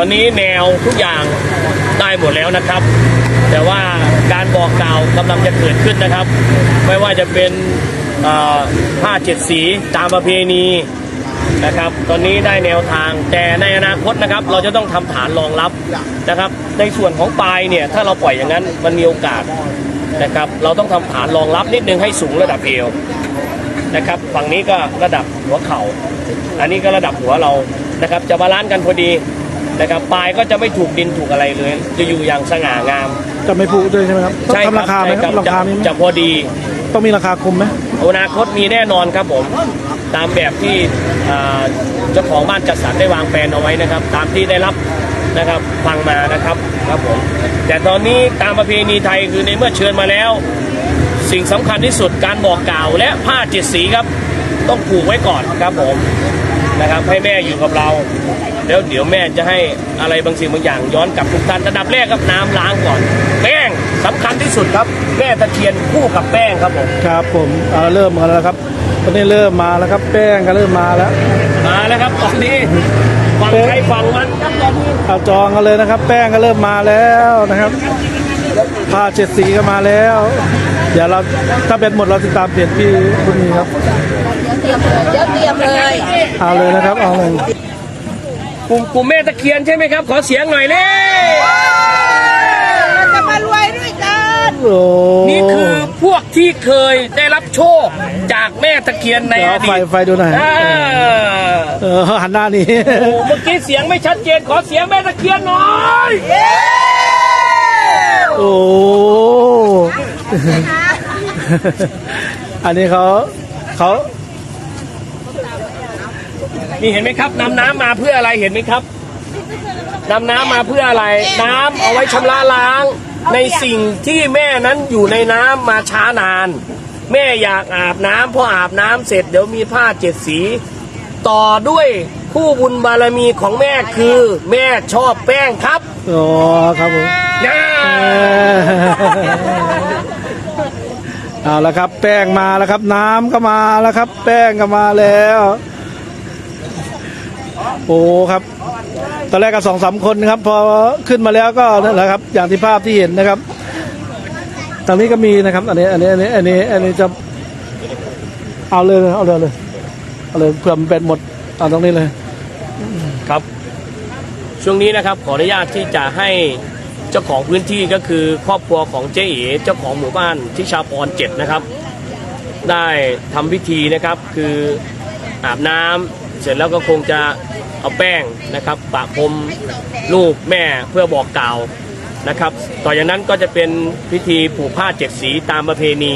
ตอนนี้แนวทุกอย่างได้หมดแล้วนะครับ แต่ว่าการบอกกล่าวกำลังจะเกิดขึ้นนะครับ ไม่ว่าจะเป็นผ้าเจ็ดสีตามประเพณีนะครับ ตอนนี้ได้แนวทาง แต่ในอนาคตนะครับ เราจะต้องทำฐานรองรับนะครับ ในส่วนของปลายเนี่ย ถ้าเราปล่อยอย่างนั้นมันมีโอกาสนะครับ เราต้องทำฐานรองรับนิดนึงให้สูงระดับเอวนะครับ ฝั่งนี้ก็ระดับหัวเข่า อันนี้ก็ระดับหัวเรานะครับ จะบาลานซ์กันพอดี นะครับปลายก็จะไม่ถูกดินถูกอะไรเลย จะอยู่อย่างสง่างาม จะไม่ผูกด้วยใช่ไหมครับต้องใช่ทำราคาไหมครับใช่ราคามีไหมจะจะพอดี ต้องมีราคาคุมไหมอนาคตมีแน่นอนครับผม ตามแบบที่อ่าเจ้าของบ้านจัดสรรได้วางแผนเอาไว้นะครับ ตามที่ได้รับนะครับฟังมานะครับครับผมแต่ตอนนี้ตามประเพณีไทยคือในเมื่อเชิญมาแล้ว สิ่งสำคัญที่สุดการบอกกล่าวและผ้าเจ็ดสีครับ ต้องผูกไว้ก่อนครับผม นะครับ ให้แม่อยู่กับเรา แล้วเดี๋ยวแม่จะให้อะไรบางสิ่งบางอย่างย้อนกลับทุกท่านระดับแรกครับน้ำล้างก่อน แป้งสำคัญที่สุดครับแม่ตะเคียนคู่กับแป้งครับผมครับผมเอาเริ่มกันแล้วครับตอนนี้เริ่มมาแล้วครับ แป้งก็เริ่มมาแล้วมาแล้วครับตอนนี้ฝั่งใครฝั่งมันครับตอนนี้เอาจองกันเลยนะครับ แป้งก็เริ่มมาแล้วนะครับ ผ้าเจ็ดสีก็มาแล้ว เดี๋ยวเราถ้าเป็นหมดเราติดตามเพจพี่คุณมีครับเตรียมเลยเดี๋ยวเตรียมเลยเอาเลยนะครับเอาเลยกลุ่มกลุ่มแม่ตะเคียนใช่ไหมครับ ขอเสียงหน่อยเลยเราจะมารวยด้วยกันโอ้นี่คือพวกที่เคยได้รับโชคจากแม่ตะเคียนในเดี๋ยวอเอาดีไฟตไฟดูหน่อยอ่าเออหันหน้านี้โอ้เมื่อกี้เสียงไม่ชัดเจนขอเสียงแม่ตะเคียนหน่อย โอ้ อันนี้เขาเขานี่เห็นไหมครับนำน้ำมาเพื่ออะไรเห็นไหมครับนำน้ำมาเพื่ออะไร น้ำเอาไว้ชำระล้าง ในสิ่งที่แม่นั้นอยู่ในน้ำมาช้านาน แม่อยากอาบน้ำพออาบน้ำเสร็จเดี๋ยวมีผ้าเจ็ดสี ต่อด้วยผู้บุญบารมีของแม่คือ แม่ชอบแป้งครับอ๋อครับผมนะ เอาละครับ แป้งมาแล้วครับ น้ำก็มาแล้วครับ แป้งก็มาแล้ว โอ้ครับ ตอนแรกก็สองสามคนครับ พอขึ้นมาแล้วก็นั่นแหละครับ อย่างที่ภาพที่เห็นนะครับตอนนี้ก็มีนะครับ อันนี้อันนี้อันนี้อันนี้อันนี้จะเอาเลยเอาเลยเอาเลยเอาเลยเผื่อมันเป็นหมดเอาตรงนี้เลย ครับ ช่วงนี้นะครับขออนุญาตที่จะให้ เจ้าของพื้นที่ก็คือครอบครัวของเจ๊เอ๋เจ้าของหมู่บ้านทิชาพรเจ็ดนะครับ ได้ทำพิธีนะครับคืออาบน้ำเสร็จแล้วก็คงจะเอาแป้งนะครับปะพรมลูกแม่เพื่อบอกกล่าวนะครับ ต่อจากนั้นก็จะเป็นพิธีผูกผ้าเจ็ดสีตามประเพณี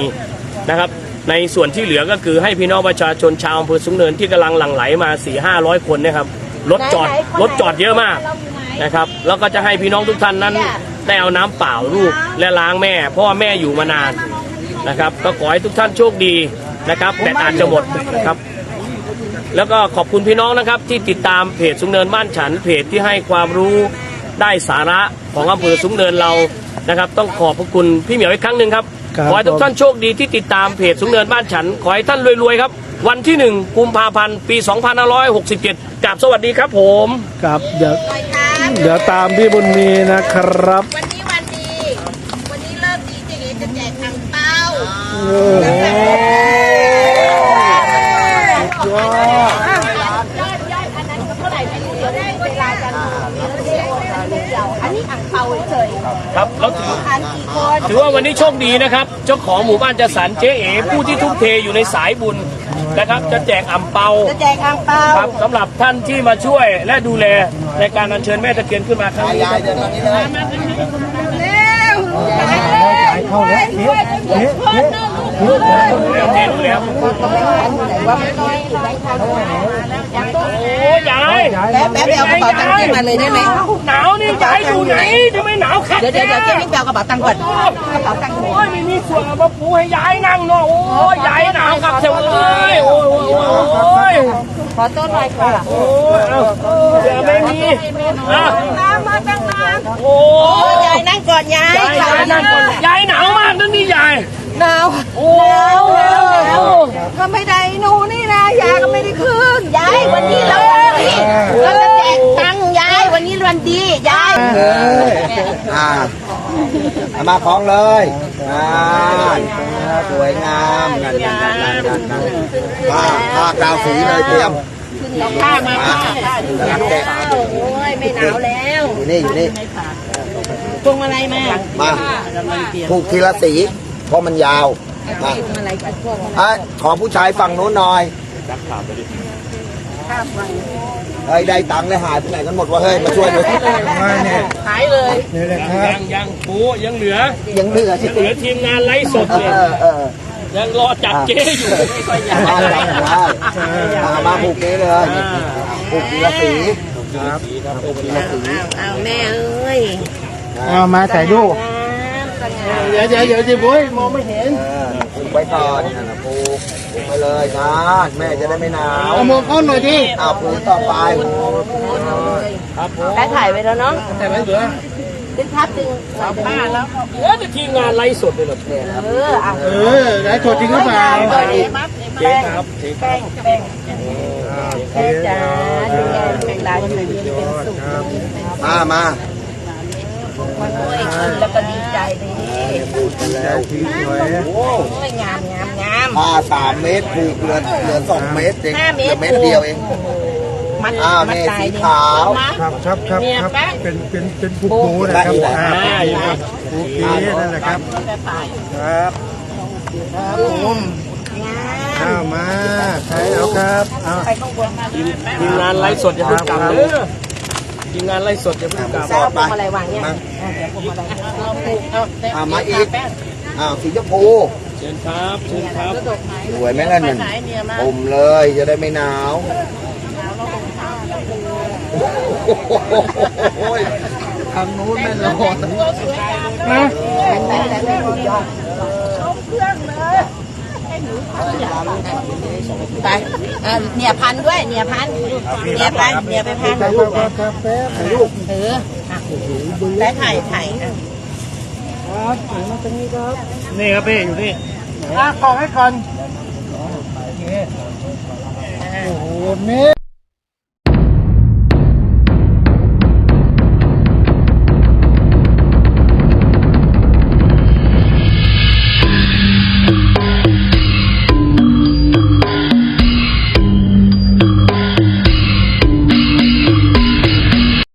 นะครับ ในส่วนที่เหลือก็คือให้พี่น้องประชาชนชาวอำเภอสูงเนินที่กำลังหลั่งไหลมา4ี่ห้าร้อยคนนะครับรถจอดรถจอดเยอะมาก นะครับ แล้วก็จะให้พี่น้องทุกท่านนั้นได้เอาน้ำเปล่าลูกและล้างแม่ เพราะว่าแม่อยู่มานานนะครับ ก็ขอให้ทุกท่านโชคดีนะครับแต่อาจจะหมดนะครับ แล้วก็ขอบคุณพี่น้องนะครับ ที่ติดตามเพจสุงเนินบ้านฉันเพจที่ให้ความรู้ได้สาระของอำเภอสุงเนินเรานะครับ ต้องขอบพระคุณพี่เหมียวอีกครั้งหนึ่งครับครับ ขอให้ทุกท่านโชคดีที่ติดตามเพจสุงเนินบ้านฉัน ขอให้ท่านรวยๆครับ วันที่หนึ่งกุมภาพันธ์ปี 2567กราบสวัสดีครับผม ครับเดี๋ยว รวยครับ เดี๋ยวตามพี่บุญมีนะครับ วันนี้วันดี วันนี้เลิกดีเจ๊เอ๋จะแจกทางเป้าโอ้โหยอดยอดอันนั้นก็เท่าไหร่ไม่รู้เดี๋ยวได้เวลาจะเดียวอันนี้อ่างเปาเฉยครับแล้วถืออันกี่คนถือว่าวันนี้โชคดีนะครับ เจ้าของหมู่บ้านจัดสรรเจ๊เอ๋ผู้ที่ทุ่มเทอยู่ในสายบุญ นะครับ จะแจกอ่ำเปาจะแจกอ่างเปาครับสำหรับท่านที่มาช่วยและดูแลในการอัญเชิญแม่ตะเคียนขึ้นมาครั้งนี้ครับเร็วเข้าแล้วเฮ้ยเฮ้ยเฮ้ยแล้ว เห็นแล้วโอ้ยายแป๊บแป๊บเดียวกระเป๋าตังค์เจ๊มาเลยได้ไหมหนาวนี่ยายอยู่ไหนทำไมหนาวคักเดี๋ยวเดี๋ยวเดี๋ยวเจ๊ไม่ไปเอากระเป๋าตังค์ก่อนกระเป๋าตังค์อยู่โอ้ยไม่มีส่วนเอามาปูให้ยายนั่งเนาะโอ้ยยายหนาวครับเจ้าเอ้ยโอ้ยโอ้ยโอ้ยขอต้นหน่อยค่ะโอ้ยเอาเดี๋ยวไม่มีอะน้ำมาตั้งนานโอ้ยายนั่งก่อนยายยายยายนั่งก่อนยายหนาวมากนั่นนี่ยาย หนาวโอ้ยก็ไม่ได้หนูนี่นะยายก็ไม่ได้คืนยายวันนี้เราดีเราจะแจกตังค์ยายวันนี้วันดีเอามาคล้องเลยอ่าสวยงามนั่นนั่นนั่นนั่นนั่นนั่นผ้าผ้ากาวสีเลยเตรียมข้ามาอะค่ะกำลังแกะโอ้ยไม่หนาวแล้วอยู่นี่อยู่นี่พวงมาลัยมามาผูกทีละสี เพราะมันยาวมาพวงมาลัยกับพวงอะขอผู้ชายฝั่งโน้นหน่อยข้าวฟังเฮ้ยได้ตังค์เลยหายไปไหนกันหมดวะเฮ้ยมาช่วยหน่อยหายเลยนี่แหละครับยังยังปูยังเหลือยังเหลือยังเหลือทีมงานไลฟ์สดเอเนี่ยอเออยังรอจับเจ๊อยู่มาจับได้มามาผูกนี้เลยผูกทีละสีครับผูกทีละสีเอาแม่เอ้ยเอามาถ่ายรูป สง่าเดี๋ยวเดี๋ยวเดี๋ยวจิบุ้ยมองไม่เห็นเออผูกไว้ก่อนนั่นน่ะผูกผูกไปเลยนะแม่จะได้ไม่หนาวเอามองเข้าหน่อยดิเอาผูกต่อไปครับผมได้ถ่ายไว้แล้วเนาะแต่ไม่เหลือดึงพับดึงสองผ้าแล้วเหลือแต่ทีมงานไลฟ์สดเลยหรอเอออะเออได้โทษจริงหรือเปล่าเจ๊ครับเจ๊แป้งแป้งแป้งจ้าดูแลเป็นร้านอยู่เย็นเป็นสุขมามา มันโอ้ยกินแล้วก็ดีใจดีผูกแล้วโอ้ยงามงามงามผ้าสามเมตรผูกเหลือเหลือสองเมตรเองห้าเมเหลืตอรเมตรเดียวเองมันอ้าวมันนี่ตายสีดีขาวครับครับครับเนี่ยครับแป้งเป็นเป็นเป็นผูกหมูนะครับแป้งอ่าอ่าอยู่ครับโอเคนั่นแหละครับครับครับผมงามข้าวมาใช้เอาครับเอาไปข้างบนมาทีมทีมงานไลฟ์สดอย่าเพิ่งกลับเด้อ ทีมงานไลฟ์สดอย่าเพิ่งกลับ แล้วเอาพวงมาลัยวางเนี่ยอะเดี๋ยวพวงมาลัยเอาผูกเอาอ่ามาอีกอ้าวสีชมพูเชิญครับเชิญครับสวยไหมล่ะหนึ่งอมเลยจะได้ไม่หนาวโอ้ยทางนู้นไม่ร้อนนะแต่แต่ไม่หมดยอด ไปอะเนี่ยพันด้วยเนี่ยพันเนี่ยไปเนี่ยไปพันครับครับครับแป๊บลูกเออได้ถ่ายถ่ายครับถ่ายมาตรงนี้ครับ นี่ครับพี่อยู่นี่อะขอให้ก่อนโอ้โหเม